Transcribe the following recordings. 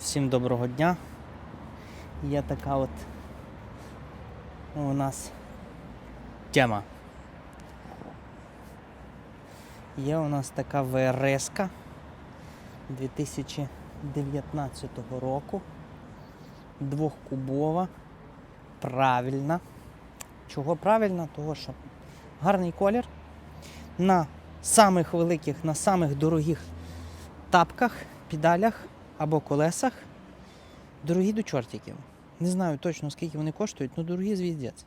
Всім доброго дня. Є така от у нас тема. Є у нас така ВРС 2019 року. Двохкубова. Правильна. Чого правильна? Того що гарний колір. На самих великих, на самих дорогих тапках, педалях або колесах. Дорогі до чортиків. Не знаю точно скільки вони коштують, але дорогі звіздець.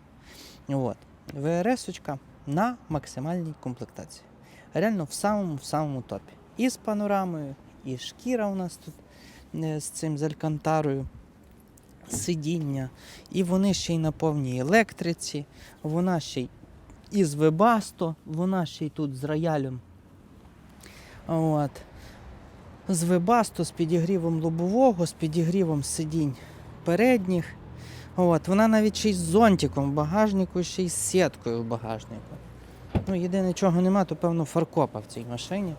От. ВРС на максимальній комплектації. Реально в самому в самому топі. І з панорамою, і шкіра у нас тут е, з цим з алькантарою, сидіння. І вони ще й на повній електриці, вона ще й із Webasto, вона ще й тут з роялем. От з вебасту, з підігрівом лобового, з підігрівом сидінь передніх. От, вона навіть ще й з зонтиком в багажнику, ще й з сіткою в багажнику. Ну, єдине, чого нема, то певно фаркопа в цій машині.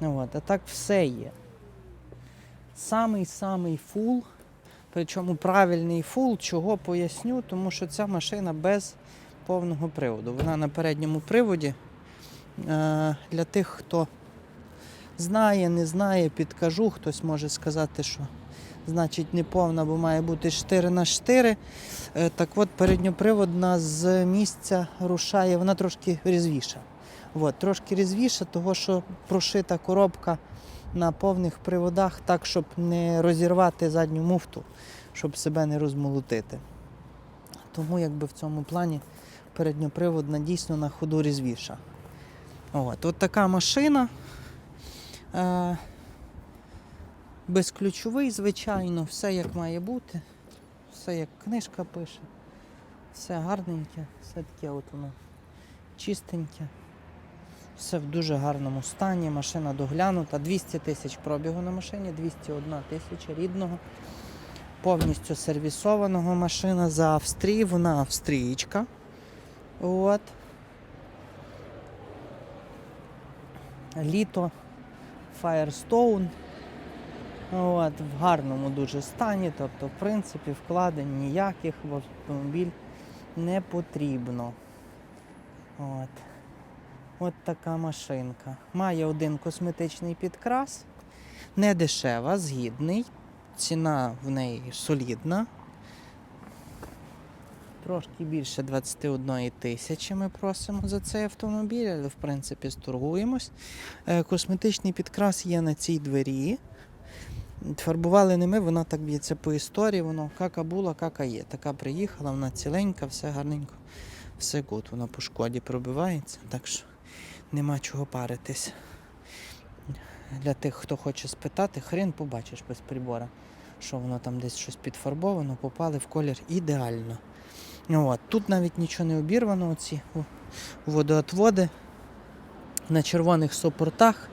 От, а так все є. Самий-самий фул, причому правильний фул, чого поясню, тому що ця машина без повного приводу. Вона на передньому приводі. Е, для тих, хто знає, не знає, підкажу. Хтось може сказати, що значить не повна, бо має бути 4 на 4. Е, Так от передньоприводна з місця рушає, вона трошки різвіша. От, трошки різвіша, того що прошита коробка на повних приводах так, щоб не розірвати задню муфту, щоб себе не розмолотити. Тому якби в цьому плані передньоприводна дійсно на ходу різвіша. От, от така машина. Е, безключовий, звичайно, все як має бути. Все як книжка пише. Все гарненьке, все таке от воно чистеньке. Все в дуже гарному стані, машина доглянута. 200 тисяч пробігу на машині, 201 тисяча рідного. Повністю сервісованого машина за Австрії, вона австрієчка. От. Літо Firestone. От, в гарному дуже стані, тобто, в принципі, вкладень ніяких в автомобіль не потрібно. От. От така машинка. Має один косметичний підкрас, не дешева, згідний. Ціна в неї солідна. Трошки більше 21 тисячі ми просимо за цей автомобіль, але в принципі сторгуємось. Е, Косметичний підкрас є на цій двері. Фарбували не ми, вона так б'ється по історії, воно кака була, кака є. Така приїхала, вона ціленька, все гарненько, все гуд, вона по шкоді пробивається, так що нема чого паритись. Для тих, хто хоче спитати, хрен побачиш без прибора, що воно там десь щось підфарбовано, попали в колір ідеально. От. Тут навіть нічого не обірвано, оці водоотводи на червоних супортах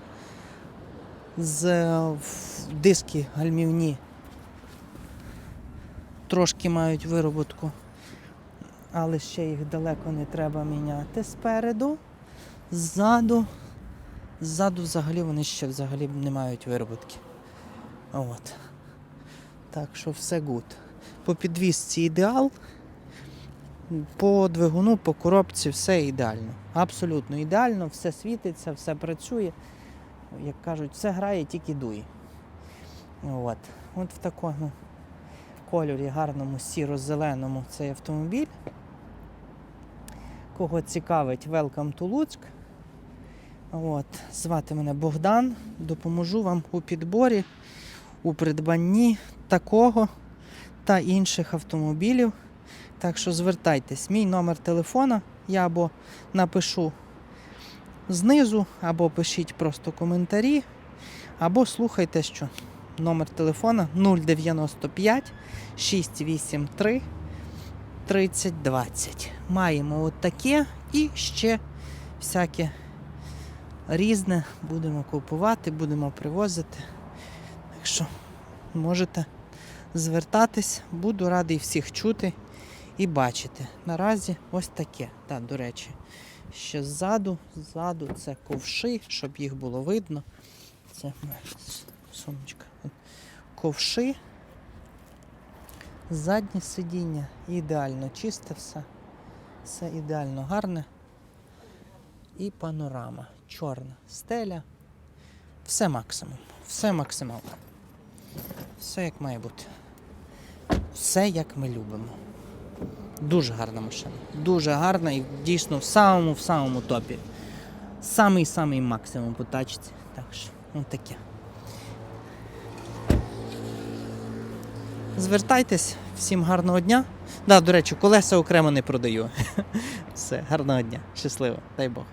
з диски гальмівні трошки мають вироботку, але ще їх далеко не треба міняти спереду, ззаду. Ззаду взагалі вони ще взагалі не мають вироботки. От. Так що все гуд. По підвісці ідеал. По двигуну, по коробці все ідеально. Абсолютно ідеально, все світиться, все працює. Як кажуть, все грає, тільки дує. От. От в такому кольорі гарному сіро-зеленому цей автомобіль. Кого цікавить, welcome to Луцьк. От. Звати мене Богдан. Допоможу вам у підборі, у придбанні такого та інших автомобілів. Так що звертайтесь, мій номер телефона я або напишу знизу, або пишіть просто коментарі, або слухайте, що номер телефона 095 683 3020. Маємо от таке і ще всяке різне будемо купувати, будемо привозити. Так що можете звертатись, буду радий всіх чути і бачити. Наразі ось таке. Так, до речі, ще ззаду, ззаду це ковши, щоб їх було видно. Це сумочка. ковши. Заднє сидіння ідеально чисте все. Все ідеально гарне. І панорама. Чорна стеля. Все максимум. Все максимально. Все як має бути. Все як ми любимо. Дуже гарна машина. Дуже гарна і дійсно в самому в самому топі. Самий самий максимум по тачці. Так що, ну таке. Звертайтесь, всім гарного дня. Да, до речі, колеса окремо не продаю. Все, гарного дня. Щасливо, дай Бог.